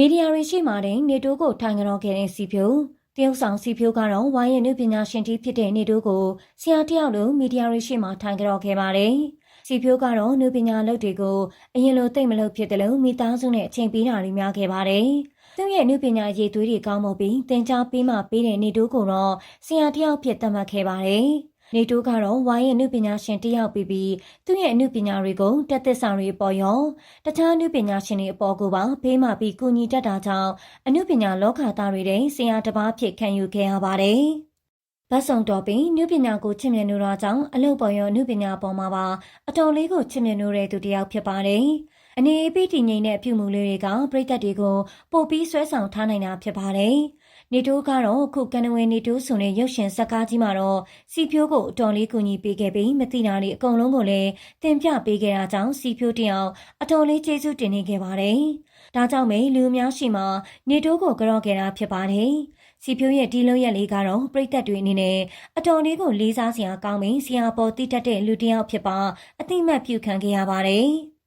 မီဒီယာတွေရှိမှတဲ့နေတိုးကိုထိုင်ကြောခဲ့တဲ့စီဖြိုတရုတ်ဆောင်စီဖြိုကတော့ဝိုင်းရနုပညာရှင်တီဖြစ်တဲ့နေတိုးကိုဆရာတယောက်လိုမီဒီယာတွေရှိမှထိုင်ကြောခဲ့ပါတယ်။စီဖြိုကတော့နုပညာလုပ်တွေကိုအရင်လိုသိမ့်မလို့ဖြစ်တယ်လို့မိသားစုနဲ့အချိန်ပေးတာတွေများခဲ့ပါတယ်။သူ့ရဲ့နုပညာရည်သွေးတွေကောင်းမှုပြီးသင်ကြားပေးမှပေးတဲ့နေတိုးကိုတော့ဆရာတယောက်ဖြစ်သတ်မှတ်ခဲ့ပါတယ်။ နေတိုးကတော့ဝိုင်းရဲ့အနုပညာရှင်တယောက်ပြီးပြီးသူ့ရဲ့အနုပညာတွေကိုတက်သစ်ဆောင်တွေပေါ်ရောတခြားအနုပညာရှင်တွေအပေါ်ကိုပါဖေးမှပြီးကူညီတတ်တာကြောင့်အနုပညာလောကသားတွေတဲ့ဆရာတစ်ပါးဖြစ်ခံယူခဲ့ရပါတယ်။ဗတ်ဆောင်တော်ပင်နုပညာကိုချစ်မြတ်နိုးတာကြောင့်အလုပ်ပေါ်ရောနုပညာပေါ်မှာပါအတော်လေးကိုချစ်မြတ်နိုးတဲ့သူတစ်ယောက်ဖြစ်ပါတယ်။အနေအပိတည်ငိမ့်တဲ့အပြုမှုလေးတွေကပြိသက်တွေကိုပို့ပြီးဆွဲဆောင်ထားနိုင်တာဖြစ်ပါတယ်။ နေတိုးကတော့ခုကန်နဝဲနေတိုးဆိုတဲ့ရုပ်ရှင်ဇာတ်ကားကြီးမှာတော့စီဖြိုးကိုအတော်လေးကူညီပေးခဲ့ပြီးမသိတာတွေအကုန်လုံးကိုလည်းတင်ပြပေးခဲ့တာကြောင့်စီဖြိုးတယောက်အတော်လေးကျေးဇူးတင်နေခဲ့ပါတယ်။ဒါကြောင့်ပဲလူအများရှိမှနေတိုးကိုကြော့ခဲ့တာဖြစ်ပါတယ်။စီဖြိုးရဲ့ဒီလုံးရက်လေးကတော့ပြိသက်တွေအနေနဲ့အတော်လေးကိုလေးစားစရာကောင်းပြီးဆရာပေါ်တိတက်တဲ့လူတစ်ယောက်ဖြစ်ပါအတိမတ်ပြုခံခဲ့ရပါတယ်။